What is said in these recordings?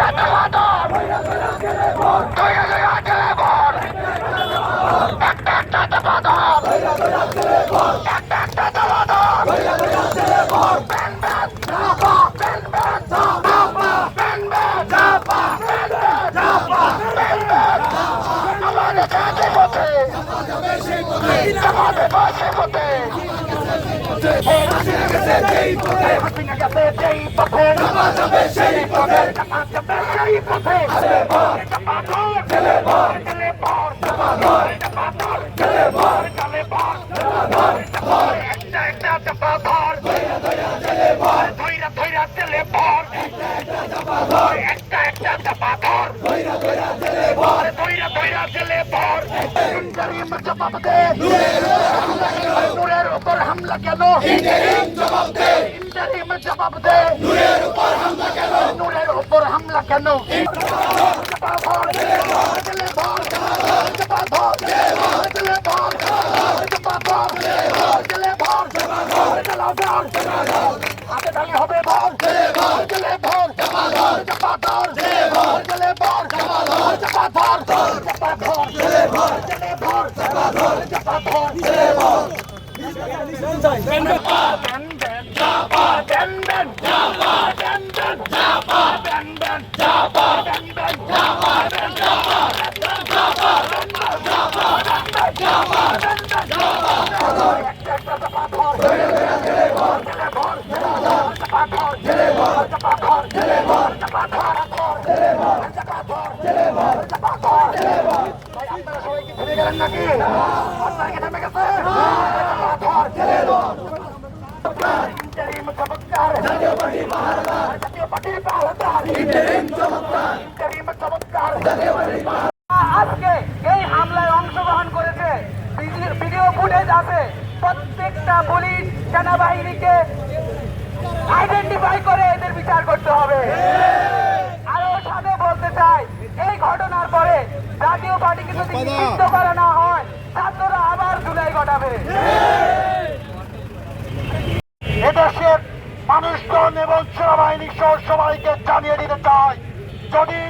Ha ha! Hasina গেছে যেই পথে জামাত যাবে সেই পথে জামাত যাবে সেই পথে জামাত চলে বর চলে জবাব দে নূরের উপর হামলা কেন? ইন্টারিম জবাব দে। ইন্টারিম জবাব দে নূরের উপর হামলা কেন? নূরের উপর হামলা কেন চাপা ধর চলে বর চাপা ধর চাপা ধর চলে বর চলে বর চাপা ধর চাপা চাপা চাপা চাপা বেন বেন চাপা বেন বেন চাপা বেন চাপা চাপা বেন বেন চাপা বেন বেন চাপা বেন বেন চাপা একটা একটা চাপা ধর চলে বর চলে বর চাপা ধর চলে বর চাপা ধর চলে বর চাপা ধর চলে বর চাপা ধর চলে বর চাপা ধর চলে বর ভাই আপনারা সবাই কি থেমে গেলেন নাকি আপনারা কি থেমে গেছে জাতীয় পার্টি পাহারাদার জাতীয় পার্টি পাহারাদার ইন্টারিম চমৎকার আজকে এই হামলায় অংশগ্রহণ করেছে ভিডিও ফুটেজ আছে। প্রত্যেকটা পুলিশ সেনাবাহিনীকে আইডেন্টিফাই করে এদের বিচার করতে হবে। আরও সাথে বলতে চাই এই ঘটনার পরে জাতীয় পার্টিকে যদি নিষিদ্ধ করা না হয় ছাত্ররা আবার জুলাই ঘটাবে এদেশের মানুষজন এবং সেনাবাহিনী সহ সবাইকে জানিয়ে দিতে চাই যদি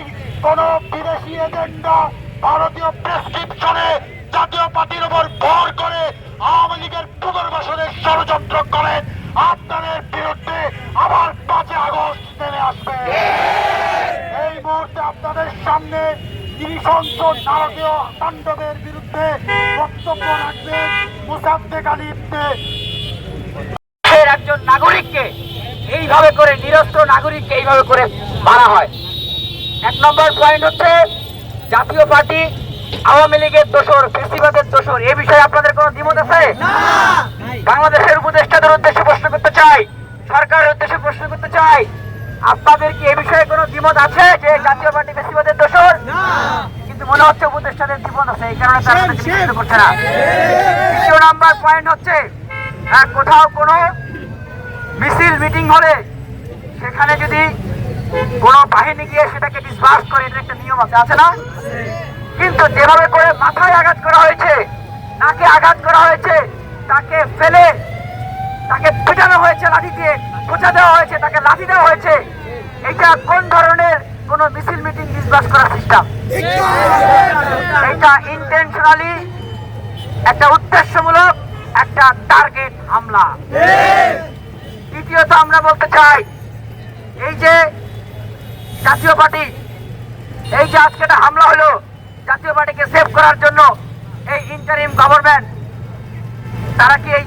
কোন বিদেশি এজেন্ডা ভারতীয় প্রেসক্রিপশনে জাতীয় পার্টির উপর ভর করে আওয়ামী লীগের পুনর্বাসনের ষড়যন্ত্র করেন আপনাদের বিরুদ্ধে আবার পাঁচই আগস্ট নেমে আসবে। মুহূর্তে আপনাদের সামনে নৃশংস নারকীয় তাণ্ডবের বিরুদ্ধে বক্তব্য রাখবেন মুসাদ্দেক আলী ইবনে একজন নাগরিককে এইভাবে করে নিরস্ত্র নাগরিককে এইভাবে করে মারা হয়। এক নম্বর পয়েন্ট হচ্ছে জাতীয় পার্টি আওয়ামী লীগের দোষর ফেসিবাদের দোষর এ বিষয়ে আপনাদের কোনো দ্বিমত আছে? বাংলাদেশের উপদেষ্টাদের উদ্দেশ্যে প্রশ্ন করতে চাই সরকারের উদ্দেশ্যে প্রশ্ন করতে চাই। আপনাদের কি এ বিষয়ে কোনো দ্বিমত আছে যে জাতীয় পার্টি ফেসিবাদের দোষর? কিন্তু মনে হচ্ছে উপদেষ্টাদের দ্বিমত আছে এই কারণে তারা কোনো করছে না। দ্বিতীয় নাম্বার পয়েন্ট হচ্ছে কোথাও কোনো মিছিল মিটিং হলে সেখানে যদি কোনো বাহিনী গিয়ে সেটাকে ডিসবার্স করে এটা একটা নিয়ম আছে আছে না? কিন্তু যেভাবে করে মাথায় আঘাত করা হয়েছে নাকে আঘাত করা হয়েছে তাকে ফেলে তাকে পেটানো হয়েছে লাঠি দিয়ে, খোঁচা দেওয়া হয়েছে, তাকে লাঠি দেওয়া হয়েছে। এটা কোন ধরনের কোন মিছিল, মিটিং ডিসবার্স করার সিস্টেম? এটা ইন্টেনশনালি একটা উদ্দেশ্যমূলক একটা টার্গেট হামলা। দ্বিতীয়ত আমরা বলতে চাই, এই যে জাতীয় পার্টি, এই যে আজকে একটা হামলা হলো, জাতীয় পার্টিকে সেভ করার জন্য এই ইন্টারিম গভর্নমেন্ট তারা কি এই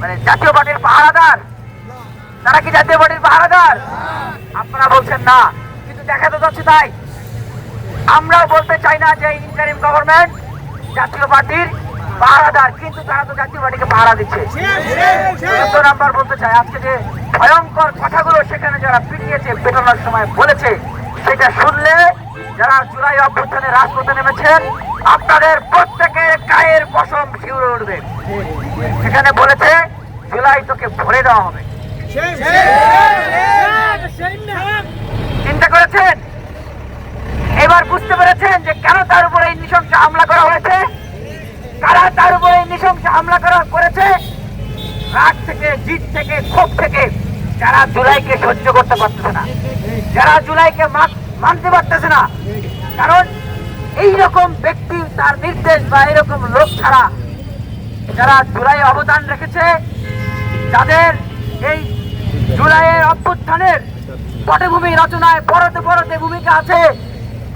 মানে জাতীয় পার্টির পাহারাদার? তারা কি জাতীয় পার্টির পাহারাদার? আপনারা বলছেন না, কিন্তু দেখা তো যাচ্ছে তাই। আমরাও বলতে চাই না যে ইন্টারিম গভর্নমেন্ট জাতীয় পার্টির পাহারাদার, কিন্তু তারা তো জাতীয় পার্টিকে পাহারা দিচ্ছে। চোদ্দ নাম্বার বলতে চাই, আজকে যে ভয়ঙ্কর কথাগুলো সেখানে যারা পিটিয়েছে, পেটানোর সময় বলেছে সেটা শুনলে যারা জুলাই অভ্যুত্থানে রাজপথে নেমেছেন আপনাদের প্রত্যেকের গায়ের পশম শিউরে উঠবে। সেখানে বলেছে জুলাই তোকে ভরে দেওয়া হবে। চিন্তা করেছেন? এবার বুঝতে পেরেছেন যে কেন তার উপরে এই নৃশংস হামলা করা হয়েছে? কারা তার উপরে এই নৃশংস হামলা করা করেছে? রাগ থেকে জিত থেকে ক্ষোভ থেকে যারা জুলাইকে সহ্য করতে পারতেছে না, যারা জুলাইকে মানতে পারতেছে না, কারণ এই রকম ব্যক্তি তার নির্দেশ বা এরকম লোক ছাড়া যারা জুলাই অবদান রেখেছে, যাদের এই জুলাইয়ের অভ্যুত্থানের পটভূমি রচনায় পরতে পরতে ভূমিকা আছে,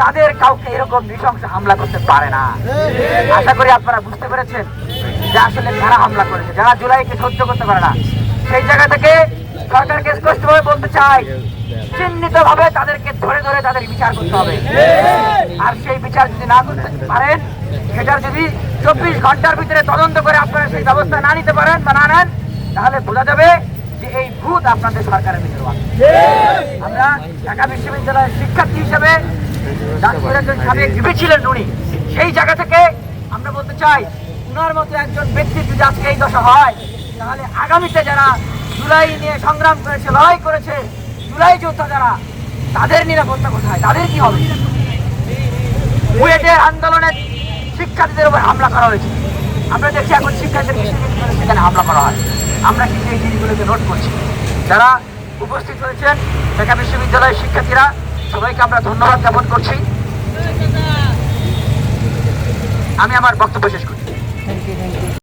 তাদের কাউকে এরকম নৃশংস হামলা করতে পারে না। আশা করি আপনারা বুঝতে পেরেছেন যে আসলে কারা হামলা করেছে, যারা জুলাইকে সহ্য করতে পারে না, সেই জায়গা থেকে সরকারকে স্পষ্টভাবে বলতে চাই। চিহ্নিত ভাবে তাদেরকে ধরে ধরে তাদের বিচার করতে হবে। আর সেই বিচার যদি না করতে পারেন সেটার যদি চব্বিশ ঘণ্টার ভিতরে তদন্ত করে আপনারা সেই ব্যবস্থা না নিতে পারেন বা না নেন তাহলে বোঝা যাবে যে এই ভূত আপনাদের সরকারের ভিতরে আমরা ঢাকা বিশ্ববিদ্যালয়ের শিক্ষার্থী হিসেবে নাগপুরের একজন সাবেক ভিপি ছিলেন উনি। সেই জায়গা থেকে আমরা বলতে চাই উনার মতো একজন ব্যক্তি যদি আজকে এই দশা হয় তাহলে আগামীতে যারা জুলাই নিয়ে সংগ্রাম করেছে লড়াই করেছে জুলাই যোদ্ধা যারা, তাদের নিরাপত্তা কোথায়? তাদের কি হবে? বুয়েটের আন্দোলনের শিক্ষার্থীদের উপর হামলা করা হয়েছে। আমরা দেখছি এখন শিক্ষার্থীদের সেখানে হামলা করা হয়। আমরা কিন্তু এই জিনিসগুলোকে নোট করছি? যারা উপস্থিত হয়েছেন ঢাকা বিশ্ববিদ্যালয়ের শিক্ষার্থীরা, সবাইকে আমরা ধন্যবাদ জ্ঞাপন করছি। আমি আমার বক্তব্য শেষ করছি